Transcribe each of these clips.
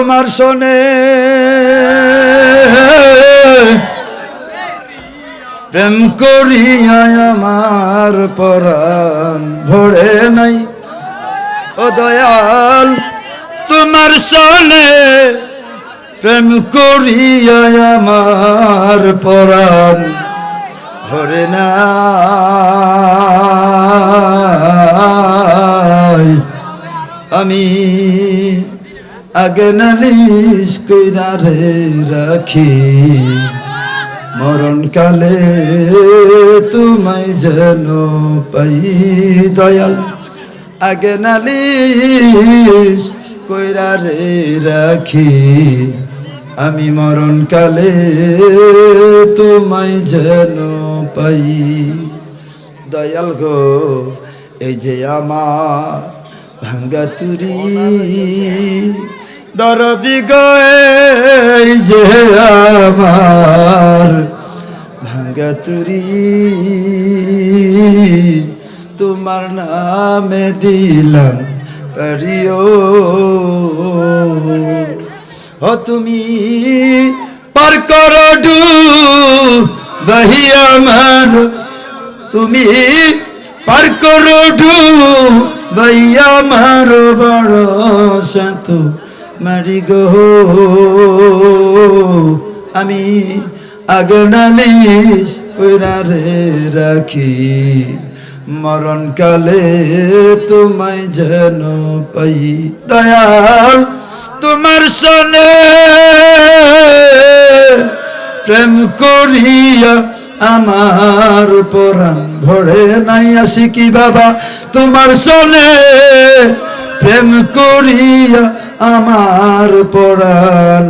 তোমার শোনে। প্রেম করিয়া আমার পরাণ ভরে নাই। ও দয়াল, তোমার শোনে। প্রেম করিয়া আমার পরাণ ভরে নাই। আমি আগে নালিশ কইরা রে রাখি। মরণকালে তোমায় যেন পাই দয়াল। আগে নালিশ কইরা রে রাখি। আমি মরণকালে তোমায় যেন পাই। দয়াল গো, এই যে আমার ভাঙ্গা তুরি দরদি গো যে আমার ভাঙ্গা তুরি। তোমার নামে দিলাম পারিও ও তুমি পার করো ডু বাহি আমার। তুমি পার করো ডু ভাইয়া মারো বড় সাত মারি গো। আমি আগে নালিশ কইরা রে রাখি। মরণ কালে তোমায় যেন পাই। দয়াল, তোমার সনে প্রেম করিয়া আমার পরাণ ভরে নাই। আসি কি বাবা, তোমার সনে প্রেম করিয়া আমার পরাণ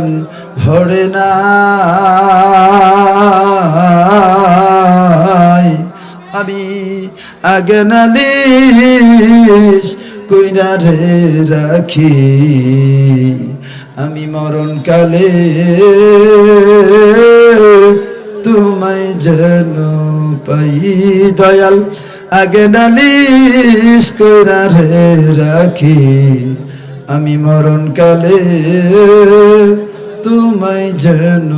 ভরে না। আমি আগে নালিশ কইরা রে রাখি। আমি মরণ কালে তোমায় যেন পাই। দয়াল আগে নালিশ কইরা রে রাখি, আমি মরণ কালে তোমায় যেন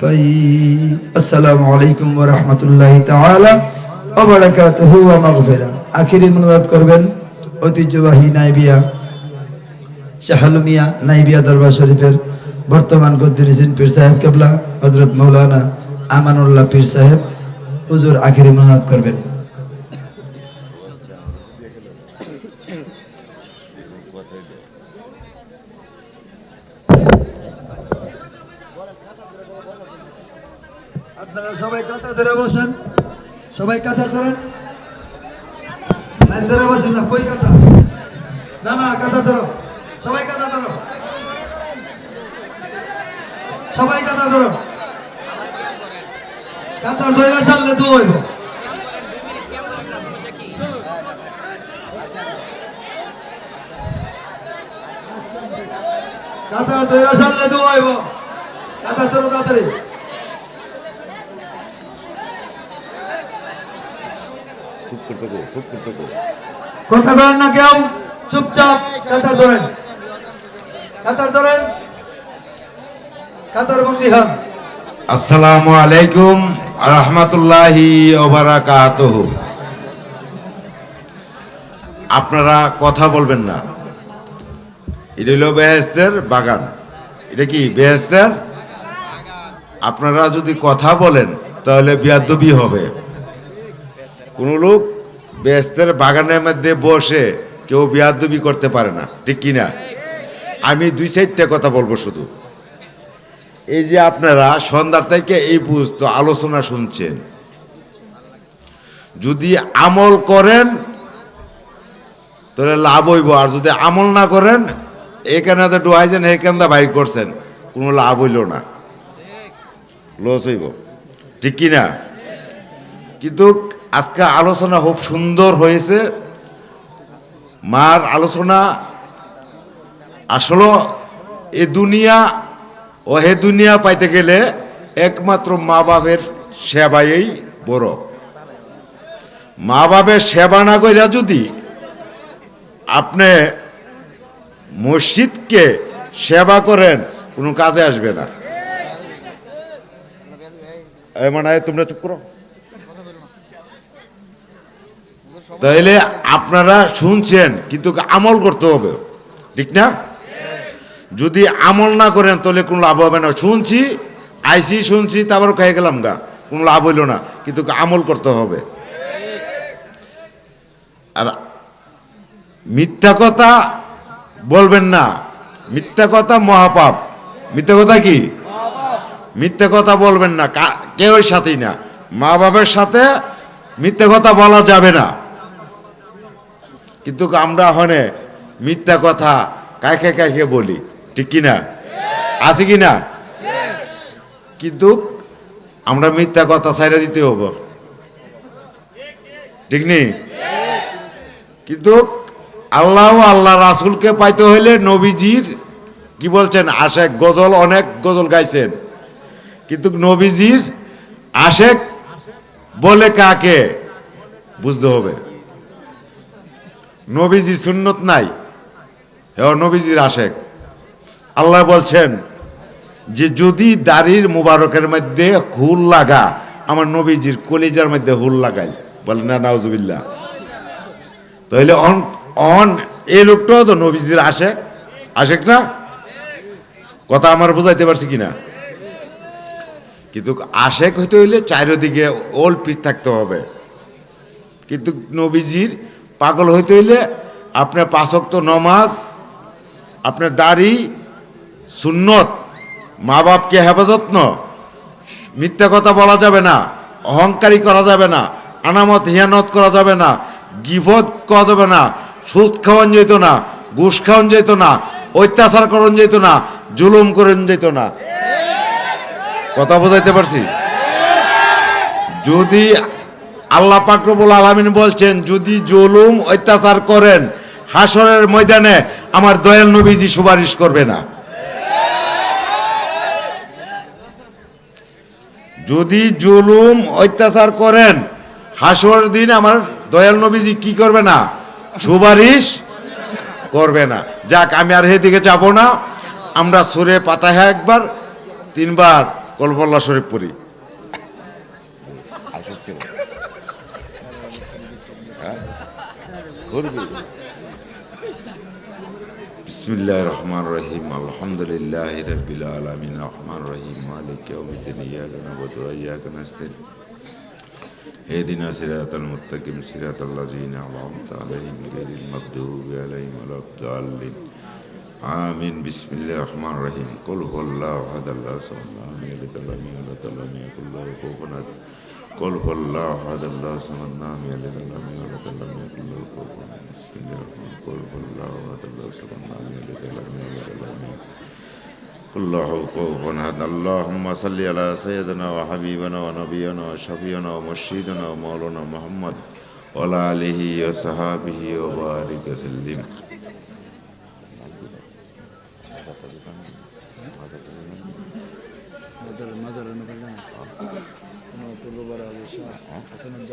পাই। আসসালামু আলাইকুম ওয়া রাহমাতুল্লাহি তাআলা ওয়া বারাকাতুহু ওয়া মাগফিরা আখিরি মুনাজাত করবেন ঐতিহ্যবাহী নাইবিয়া শাহালুমিয়া নাইবিয়া দরবার শরীফের বর্তমান গদ্দিরিসিন পীর সাহেব কেবলা হজরত মৌলানা আমানুল্লাহ পীর সাহেব। হুজুর আখিরি মুনাজাত করবেন। আপনারা সবাই কাতার ধরে বসেন। সবাই কাতার ধরেন। লাইন ধরে বসেন না, কই কাতার না না কাতার ধরো। সবাই কাতার ধরো। সবাই কাতার ধরো। কাতার ধরে চাললে দু হইব। কাতার ধরে চাললে দু হইব। কাতার ধরো তাড়াতাড়ি। করতে গো চুপ করতে গো কথা বলেন না কেউ চুপচাপ কাতার ধরেন। কাতার ধরেন। কাতার বন্দি হন। আসসালামু আলাইকুম রহমতুল্লাহি ওবারাকাতুহু আপনারা কথা বলবেন না। এটা হলো বেহেস্তের বাগান। এটা কি বেহেস্তের আপনারা যদি কথা বলেন তাহলে বিয়াদবি হবে। কোন লোক বেহেস্তের বাগানের মধ্যে বসে কেউ বিয়াদবি করতে পারে না, ঠিক কি না আমি দুই সাইডটা কথা বলব শুধু। এই যে আপনারা সন্ধ্যার থেকে এই পর্যন্ত আলোচনা শুনছেন, যদি আমল করেন, তাহলে লাভ হইব। আর যদি আমল না করেন, এখানে তো ডুহাইছেন, এখানে বাইর করছেন, কোনো লাভ হইল না। লস হইব, ঠিক কি না কিন্তু আজকে আলোচনা খুব সুন্দর হয়েছে। মার আলোচনা আসলে, এ দুনিয়া ও হে দুনিয়া পাইতে গেলে একমাত্র মা বাপের সেবাই বড়। মা বাপের সেবা না কইরা যদি আপনি মসজিদকে সেবা করেন, কোনো কাজে আসবে না। মানে তোমরা চুপ করো। তাহলে আপনারা শুনছেন, কিন্তু আমল করতে হবে। ঠিক না? যদি আমল না করেন, তাহলে কোনো লাভ হবে না। শুনছি, আইসি শুনছি, তারপর খেয়ে গেলাম গা। কোনো লাভ হইল না, কিন্তু আমল করতে হবে। আর মিথ্যা কথা বলবেন না। মিথ্যা কথা মহাপাপ। মিথ্যা কথা কি? মিথ্যা কথা বলবেন না। কা- কেউর সাথেই না। মা বাবার সাথে মিথ্যা কথা বলা যাবে না। কিন্তু আমরা হনে মিথ্যা কথা কাকে কাকে বলি। ঠিক কি না আছে কি না কিন্তু আমরা মিথ্যা কথা ছাইরা দিতে হব ঠিক নেই কিন্তু আল্লাহ আল্লাহ রাসুলকে পাইতে হইলে নবীজির কি বলছেন? আশেক গজল, অনেক গজল গাইছেন। কিন্তু নবীজির আশেক বলে কাকে? বুঝতে হবে। নবীজির সুন্নত নাই। হ্যাঁ নবীজির আশেক। আল্লাহ বলছেন যে যদি দাড়ির মুবারকের মধ্যে হুল লাগা, আমার নবীজির কলিজার মধ্যে হুল লাগাই। বলেন না, নাউজুবিল্লাহ। তাহলে অন অন, এই লোকটাও তো নবীজির আশেক। আশেক না? কথা আমার বুঝাইতে পারছি কিনা? কিন্তু আশেক হইতে হইলে চারিদিকে ওল পিঠ থাকতে হবে। কিন্তু নবীজির পাগল হইতে হইলে আপনার পাশক্ত নমাজ আপনার দাড়ি, সুন্নত, মা বাপকে হেফাজত ন, মিথ্যা কথা বলা যাবে না, অহংকারী করা যাবে না, আনামত, হিয়ানত করা যাবে না গিফত করা যাবে না, সুদ খাওয়ান যেত না, ঘুষ খাওয়ান যেত না, অত্যাচার করন যেত না, জুলুম করেন যেত না। কথা বোঝাইতে পারছি? যদি আল্লাহ পাকরবুল আলমিন বলছেন, যদি জুলুম অত্যাচার করেন হাসরের ময়দানে আমার দয়াল নবীজি সুপারিশ করবে না। যদি জুলুম অত্যাচার করেন হাসরের দিন আমার দয়াল নবীজি কি করবে না? সুপারিশ করবে না। যাক, আমি আর দিকে যাব না। আমরা সুরে পাতায় একবার, তিনবার কলবল্লা শরীফ পড়ি। غربي. بسم الله الرحمن الرحيم. الحمد لله رب العالمين. الرحمن الرحيم. مالك يوم الدين. إياك نعبد وإياك نستعين. اهدنا صراط المتقين صراط الذين أنعمت عليهم غير المغضوب عليهم ولا الضالين. آمين. بسم الله الرحمن الرحيم. قل هو الله أحد. الله الصمد لم يلد ولم يولد ولم يكن له كفوا أحد. قل هو الله أحد الله الصمد لم يلد ولم يولد ولم يكن له كفوا أحد بسم الله الرحمن الرحيم قل هو الله أحد الله الصمد لم يلد ولم يولد ولم يكن الله كفوا أحد اللهم صل على سيدنا وحبيبنا ونبينا وشفينا ومرشدنا ومولانا محمد وعلى آله وصحابه وبارك وسلم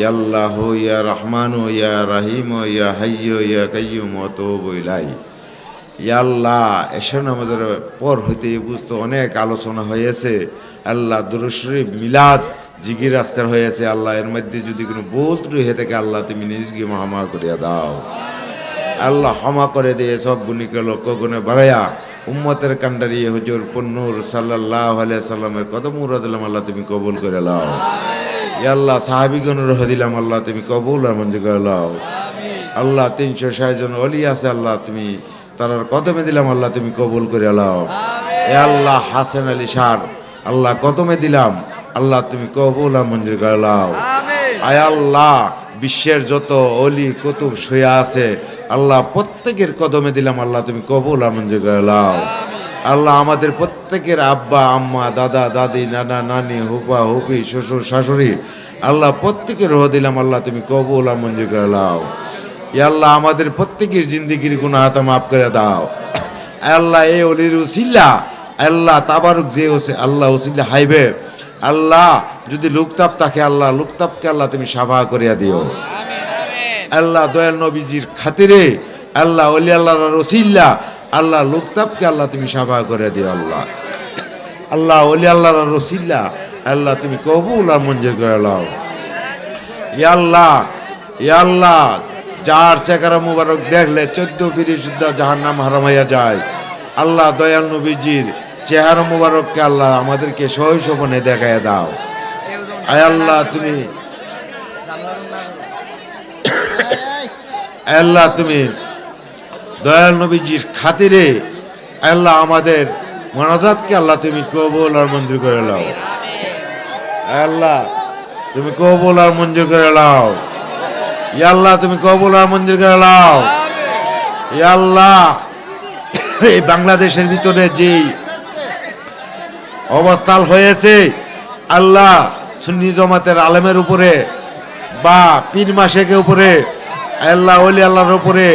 ইয়াল্লাহ, ইয়া রহমান, ইয়া রাহিম, ইয়া হাইয় ইয়া কাইম তো বইলাই ইয়াল্লাহ এসে নামাজের পর হইতে বুঝতে অনেক আলোচনা হয়েছে। আল্লাহ দুরশরীফ, মিলাদ জিগির আজকার হয়েছে। আল্লাহ এর মধ্যে যদি কোনো বোধ হয়ে থাকে, আল্লাহ তুমি নিজকে মহামা করিয়া দাও। আল্লাহ ক্ষমা করে দিয়ে সব গুণীকে লক্ষ্য গুণে বাড়াইয়া উম্মতের কান্ডারি হুজুর পন্নুর সাল্লাহ আলিয়া সাল্লামের কত মুরাদ আল্লাহ তুমি কবুল করে লাও আল্লাহ সাহাবিগণের রহ দিলাম আল্লাহ তুমি কবুল লাও আল্লাহ তিনশো ষাট জন অলি আছে আল্লাহ তুমি তারার কদমে দিলাম আল্লাহ তুমি কবুল করে লাও এ আল্লাহ হাসান আলী সার আল্লাহ কদমে দিলাম আল্লাহ তুমি কবুল মঞ্জুর করে লাও আয় আল্লাহ বিশ্বের যত অলি কুতুব শুয়ে আছে আল্লাহ প্রত্যেকের কদমে দিলাম আল্লাহ তুমি কবুল আর মঞ্জুর করে লাও আল্লাহ আমাদের প্রত্যেকের আব্বা আম্মা দাদা দাদি নানা নানি হুপা হুপি শ্বশুর শাশুড়ি আল্লাহ প্রত্যেকের রহ দিলাম আল্লাহ তুমি কবুল মঞ্জুর করে লাও ইয়া আল্লাহ আমাদের প্রত্যেকের জিন্দিগির গুণা হাতা মাফ করে দাও। আল্লাহ এ অলির উসিল্লা আল্লাহ তাবারুক যে ওসে আল্লাহ উসিল্লা হাইবে। আল্লাহ যদি লুকতাপ থাকে আল্লাহ লুকতাপকে আল্লাহ তুমি সাফা করিয়া দিও। আল্লাহ দয়াল নবীজির খাতিরে আল্লাহ অলি আল্লাহ রসিল্লা আল্লাহ লুকতাবকে আল্লাহ তুমি সাফা করে দিও, আল্লাহ। আল্লাহ অলি আল্লাহ রসিল্লা আল্লাহ তুমি কবুল আর মঞ্জুর করে লাও ইয়া আল্লাহ ইয়া আল্লাহ, যার চেকারা মুবারক দেখলে চোদ্দ ফিরি সুদ্ধা যাহার নাম হারামাইয়া যায়। আল্লাহ দয়াল নবীজির চেহারা মুবারককে আল্লাহ আমাদেরকে শৈশবনে দেখায় দাও। আয় আল্লাহ তুমি আল্লাহ তুমি দয়াল নবীজির খাতিরে আল্লাহ আমাদের মনাজাতকে আল্লাহ তুমি কবুল আর মঞ্জুর করে লাও আল্লাহ, তুমি কবুল আর মঞ্জুর করে লাও আল্লাহ, তুমি কবুল আর মঞ্জুর করে লাও আল্লাহ, এই বাংলাদেশের ভিতরে যে অবস্থান হয়েছে, আল্লাহ সুন্নি জমাতের আলেমের উপরে বা পীর মাসেকের উপরে, আল্লাহ ওলি আল্লাহর উপরে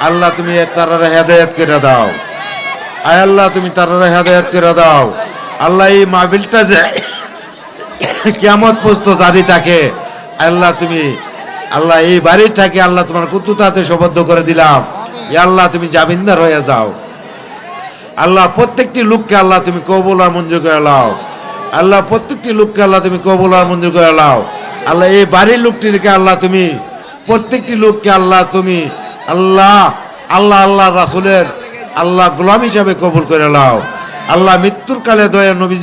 আল্লাহ, তুমি তারা হেদায়ত করে দাও। আয় আল্লাহ, তুমি তারা হেদায়ত করে দাও। আল্লাহ, এই মাহবিলটা যে কেমন পোস্ত জারি থাকে আল্লাহ, তুমি আল্লাহ, এই বাড়িটাকে আল্লাহ তোমার কুতুতাতে সবদ্ধ করে দিলাম। আল্লাহ, তুমি জামিনদার হয়ে যাও। আল্লাহ, প্রত্যেকটি লোককে আল্লাহ, তুমি কবুল আর মঞ্জুর করে লাও আল্লাহ, প্রত্যেকটি লোককে আল্লাহ, তুমি কবুল আর মঞ্জুর করে লাও আল্লাহ, এই বাড়ির লোকটিকে আল্লাহ, তুমি প্রত্যেকটি লোককে আল্লাহ, তুমি আল্লাহ আল্লাহ আল্লাহ রাসুলের, আল্লাহ গোলাম হিসাবে কবুল করে লাও আল্লাহ মৃত্যুর কালে দয়া নবীজি